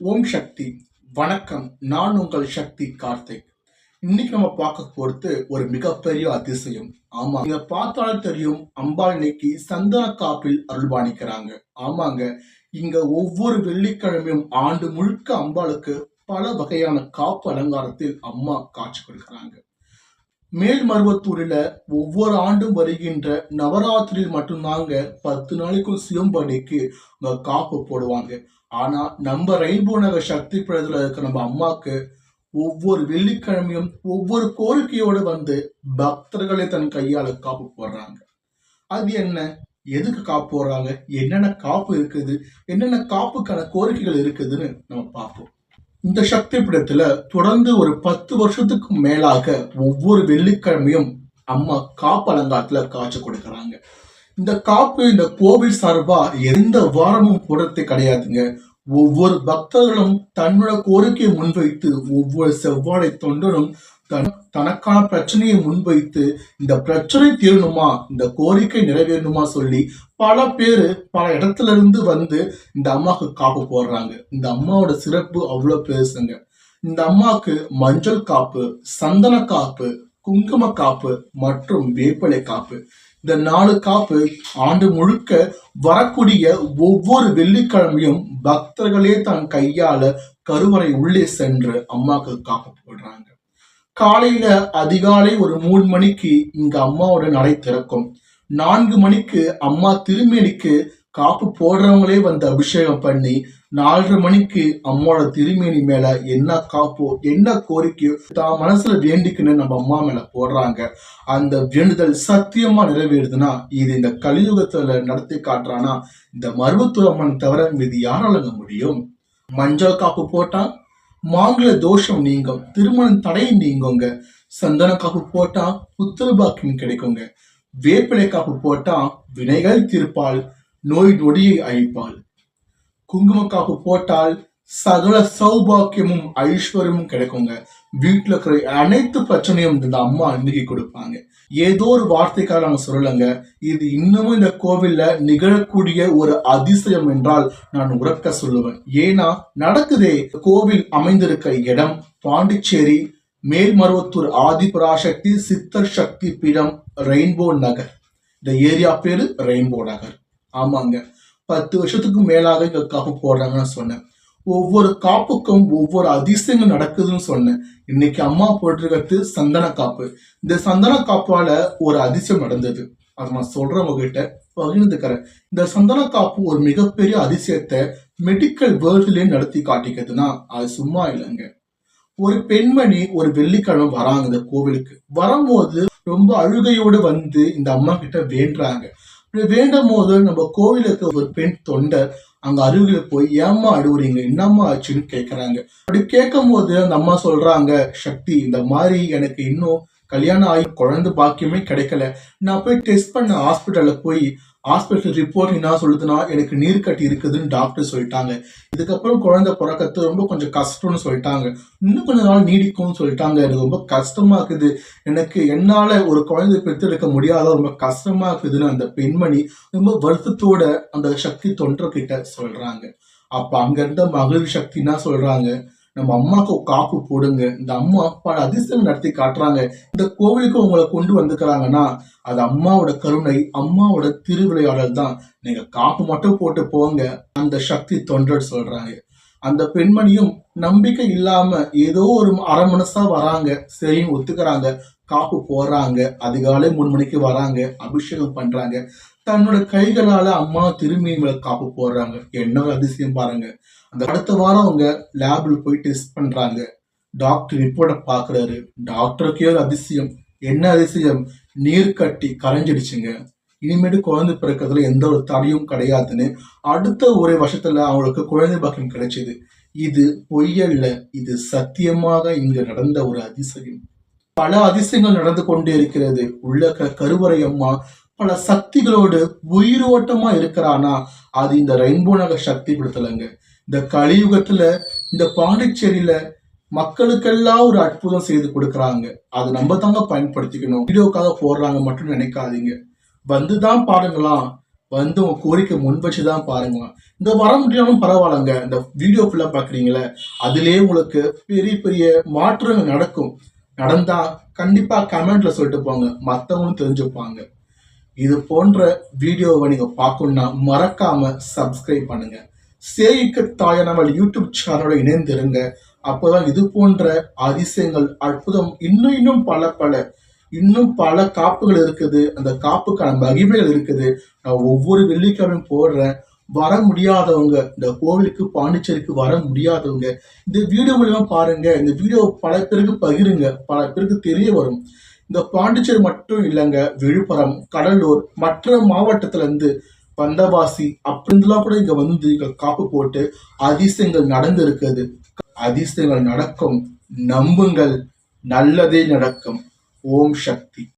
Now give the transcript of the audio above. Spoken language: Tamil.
ஓம் சக்தி. வணக்கம். நான் உங்கள் சக்தி கார்த்திக். இன்னைக்கு நம்ம பார்க்க போறது ஒரு மிகப்பெரிய அதிசயம். ஆமா இங்க பார்த்தாலே தெரியும் அம்பாள் இன்னைக்கு சந்தன காப்பில் அருள்பாணிக்கிறாங்க. ஆமாங்க இங்க ஒவ்வொரு வெள்ளிக்கிழமையும் ஆண்டு முழுக்க அம்பாளுக்கு பல வகையான காப்பு அலங்காரத்தில் அம்மா காட்சி கொடுக்கிறாங்க. மேல்மருவத்தூரில் ஒவ்வொரு ஆண்டும் வருகின்ற நவராத்திரியில் மட்டும்தாங்க பத்து நாளைக்கும் சிவம்படிக்கு அங்கே காப்பு போடுவாங்க. ஆனால் நம்ம ரெயின்போ நகர் சக்தி பிரதத்துல இருக்கிற நம்ம அம்மாவுக்கு ஒவ்வொரு வெள்ளிக்கிழமையும் ஒவ்வொரு கோரிக்கையோடு வந்து பக்தர்களை தன் கையால் காப்பு போடுறாங்க. அது என்ன? எதுக்கு காப்பு போடுறாங்க? என்னென்ன காப்பு இருக்குது? என்னென்ன காப்புக்கான கோரிக்கைகள் இருக்குதுன்னு நம்ம பார்ப்போம். இந்த சக்தி பீடத்துல தொடர்ந்து ஒரு பத்து வருஷத்துக்கு மேலாக ஒவ்வொரு வெள்ளிக்கிழமையும் அம்மா காப்பு அலங்காரத்துல காட்சி கொடுக்கறாங்க. இந்த காப்பு இந்த கோவில் சார்பா எந்த வாரமும் போடுறது கிடையாதுங்க. ஒவ்வொரு பக்தர்களும் தன்னோட கோரிக்கையை முன்வைத்து ஒவ்வொரு செவ்வாழை தொண்டரும் தன் தனக்கான பிரச்சனையை முன்வைத்து இந்த பிரச்சனை தீரணுமா? இந்த கோரிக்கை நிறைவேறணுமா சொல்லி பல பேர் பல இடத்துல இருந்து வந்து இந்த அம்மாவுக்கு காப்பு போடுறாங்க. இந்த அம்மாவோட சிறப்பு அவ்வளோ பெருசுங்க. இந்த அம்மாவுக்கு மஞ்சள் காப்பு சந்தன காப்பு குங்கும காப்பு மற்றும் வேப்பிலை காப்பு. இந்த நாலு காப்பு ஆண்டு முழுக்க வரக்கூடிய ஒவ்வொரு வெள்ளிக்கிழமையும் பக்தர்களே தன் கையால கருவறை உள்ளே சென்று அம்மாவுக்கு காப்பு போடுறாங்க. காலையில அதிகாலை ஒரு மூணு மணிக்கு இங்க அம்மாவோட நடை திறக்கும். நான்கு மணிக்கு அம்மா திருமேனிக்கு காப்பு போடுறவங்களே வந்து அபிஷேகம் பண்ணி நாலரை மணிக்கு அம்மாவோட திருமேனி மேல என்ன காப்போ என்ன கோரிக்கையோ தான் மனசுல வேண்டிக்குன்னு நம்ம அம்மா மேல போடுறாங்க. அந்த வேண்டுதல் சத்தியமா நிறைவேறுதுன்னா இது இந்த கலியுகத்துல நடத்தி காட்டுறானா இந்த மருவத்துவ அம்மன் தவிர மீது யாராலங்க முடியும்? மஞ்சள் காப்பு போட்டா மாங்கல தோஷம் நீங்கும் திருமணம் தடையை நீங்குங்க. சந்தன காப்பு போட்டா புத்திர பாக்கியம் கிடைக்குங்க. வேப்பிலை காப்பு போட்டா வினைகள் தீர்ப்பால் நோய் நொடியை அழிப்பாள். குங்கும காப்பு போட்டால் சகல சௌபாக்கியமும் ஐஸ்வர்யமும் கிடைக்குங்க. வீட்டில் இருக்கிற அனைத்து பிரச்சனையும் இந்த அம்மா அன்னைக்கு கொடுப்பாங்க. ஏதோ ஒரு வார்த்தைக்காக நாங்கள் சொல்லலைங்க. இது இன்னமும் இந்த கோவில்ல நிகழக்கூடிய ஒரு அதிசயம் என்றால் நான் உறக்க சொல்லுவேன். ஏன்னா நடக்குதே. கோவில் அமைந்திருக்க இடம் பாண்டிச்சேரி மேல்மருவத்தூர் ஆதிபராசக்தி சித்தர் சக்தி பீடம் ரெயின்போ நகர். இந்த ஏரியா பேரு ரெயின்போ நகர். ஆமாங்க. பத்து வருஷத்துக்கு மேலாக இங்க காப்பு போடுறாங்கன்னு சொன்னேன். ஒவ்வொரு காப்புக்கும் ஒவ்வொரு அதிசயங்கள் நடக்குதுன்னு சொன்னேன். இன்னைக்கு அம்மா போட்டிருக்கிறது சந்தன காப்பு. இந்த சந்தன காப்பால ஒரு அதிசயம் நடந்தது. அதை நான் சொல்றவங்க கிட்ட பகிர்ந்துக்கிறேன். இந்த சந்தன காப்பு ஒரு மிகப்பெரிய அதிசயத்தை மெடிக்கல் வேர்ல்ட்லயே நடத்தி காட்டிக்கிறதுனா அது சும்மா இல்லைங்க. ஒரு பெண்மணி ஒரு வெள்ளிக்கிழமை வராங்க இந்த கோவிலுக்கு. வரும்போது ரொம்ப அழுகையோடு வந்து இந்த அம்மா கிட்ட வேண்டுறாங்க. வேண்டும் போது நம்ம கோவிலுக்கு ஒரு பெண் தொண்டர் அங்க அருகில் போய் ஏம்மா அழுவுறீங்க? என்னம்மா ஆச்சுன்னு கேக்குறாங்க. அப்படி கேட்கும் போது அந்த அம்மா சொல்றாங்க சக்தி இந்த மாதிரி எனக்கு இன்னும் கல்யாணம் ஆகி குழந்தை பாக்கியமே கிடைக்கல. நான் போய் டெஸ்ட் பண்ண ஹாஸ்பிட்டலில் போய் ஹாஸ்பிட்டல் ரிப்போர்ட் என்ன சொல்லுதுன்னா எனக்கு நீர் கட்டி இருக்குதுன்னு டாக்டர் சொல்லிட்டாங்க. இதுக்கப்புறம் குழந்தை பிறக்கிறது ரொம்ப கொஞ்சம் கஷ்டம்னு சொல்லிட்டாங்க. இன்னும் கொஞ்ச நாள் நீடிக்கும்னு சொல்லிட்டாங்க. எனக்கு ரொம்ப கஷ்டமா இருக்குது. எனக்கு என்னால் ஒரு குழந்தை பெற்றெடுக்க முடியாத ரொம்ப கஷ்டமா இருக்குதுன்னு அந்த பெண்மணி ரொம்ப வருத்தத்தோட அந்த சக்தி தொண்டர்கிட்ட சொல்றாங்க. அப்போ அங்க இருந்த மகளிர் சக்தின்னா சொல்கிறாங்க சொல்றாங்க? நம்ம அம்மாவுக்கு காப்பு போடுங்க. இந்த அம்மா பல அதிசயம் நடத்தி காட்டுறாங்க. இந்த கோவிலுக்கு உங்களை கொண்டு வந்துக்கிறாங்கன்னா அது அம்மாவோட கருணை அம்மாவோட திருவிளையாடல் தான். நீங்க காப்பு மட்டும் போட்டு போங்க. அந்த சக்தி தொண்டர் சொல்றாங்க. அந்த பெண்மணியும் நம்பிக்கை இல்லாம ஏதோ ஒரு அரை மனசா வராங்க. சரின்னு ஒத்துக்கிறாங்க. காப்பு போடுறாங்க அதிகாலை மூணு மணிக்கு வராங்க அபிஷேகம் பண்றாங்க. தன்னோட கைகளால அம்மா திரும்பி மேல காப்பு போடுறாங்க. என்ன ஒரு அதிசயம் பாருங்க. அந்த அடுத்த வாரம் அவங்க லேப்ல போய் டெஸ்ட் பண்றாங்க. டாக்டர் ரிப்போர்ட்டை பாக்குறாரு. டாக்டருக்கே ஒரு அதிசயம். என்ன அதிசயம்? நீர் கட்டி கரைஞ்சிடுச்சுங்க. இனிமேட்டு குழந்தை பிறக்கிறதுல எந்த ஒரு தடையும் கிடையாதுன்னு அடுத்த ஒரே வருஷத்துல அவங்களுக்கு குழந்தை பாக்கியம் கிடைச்சது. இது பொய்யல்ல. இது சத்தியமாக இங்கு நடந்த ஒரு அதிசயம். பல அதிசயங்கள் நடந்து கொண்டே இருக்கிறது உள்ள கருவறையம்மா கருவறை அம்மா பல சக்திகளோடு உயிரோட்டமா இருக்கிறானா? அது இந்த ரெயின்போ நகர் சக்தி படுத்தலைங்க இந்த கலியுகத்துல இந்த பாண்டிச்சேரியில மக்களுக்கெல்லாம் ஒரு அற்புதம் செய்து கொடுக்கறாங்க. அதை நம்ம தாங்க பயன்படுத்திக்கணும். வீடியோக்காக போடுறாங்க மட்டும் நினைக்காதீங்க. வந்துதான் பாருங்களாம். வந்து உங்க கோரிக்கை முன் வச்சு தான் இந்த வர முடியாமல் பரவாயில்லைங்க. இந்த வீடியோ ஃபுல்லாக பார்க்குறீங்களே அதுலேயே உங்களுக்கு பெரிய பெரிய மாற்றங்கள் நடக்கும். நடந்தா கண்டிப்பா கமெண்ட்ல சொல்லிட்டு போங்க. மற்றவங்களும் தெரிஞ்சுப்பாங்க. இது போன்ற வீடியோவை நீங்க பார்க்கணும்னா மறக்காம சப்ஸ்கிரைப் பண்ணுங்க. தாய நம்ம யூடியூப் சேனலோட இணைந்திருங்க. அப்போதான் இது போன்ற அதிசயங்கள் அற்புதம் இன்னும் இன்னும் பல பல இன்னும் பல காப்புகள் இருக்குது. அந்த காப்புக்கான மகிமைகள் இருக்குது. நான் ஒவ்வொரு வெள்ளிக்கிழமையும் போடுறேன். வர முடியாதவங்க இந்த கோவிலுக்கு பாண்டிச்சேரிக்கு வர முடியாதவங்க இந்த வீடியோ மூலியமா பாருங்க இந்த வீடியோ பல பேருக்கு பகிருங்க பல பேருக்கு தெரிய வரும். இந்த பாண்டிச்சேரி மட்டும் இல்லைங்க விழுப்புரம் கடலூர் மற்ற மாவட்டத்துல இருந்து வந்தவாசி அப்படின்லாம் கூட இங்க வந்து இங்க காப்பு போட்டு அதிசயங்கள் நடந்து இருக்குது அதிசயங்கள் நடக்கும். நம்புங்கள் நல்லதே நடக்கும். ஓம் சக்தி.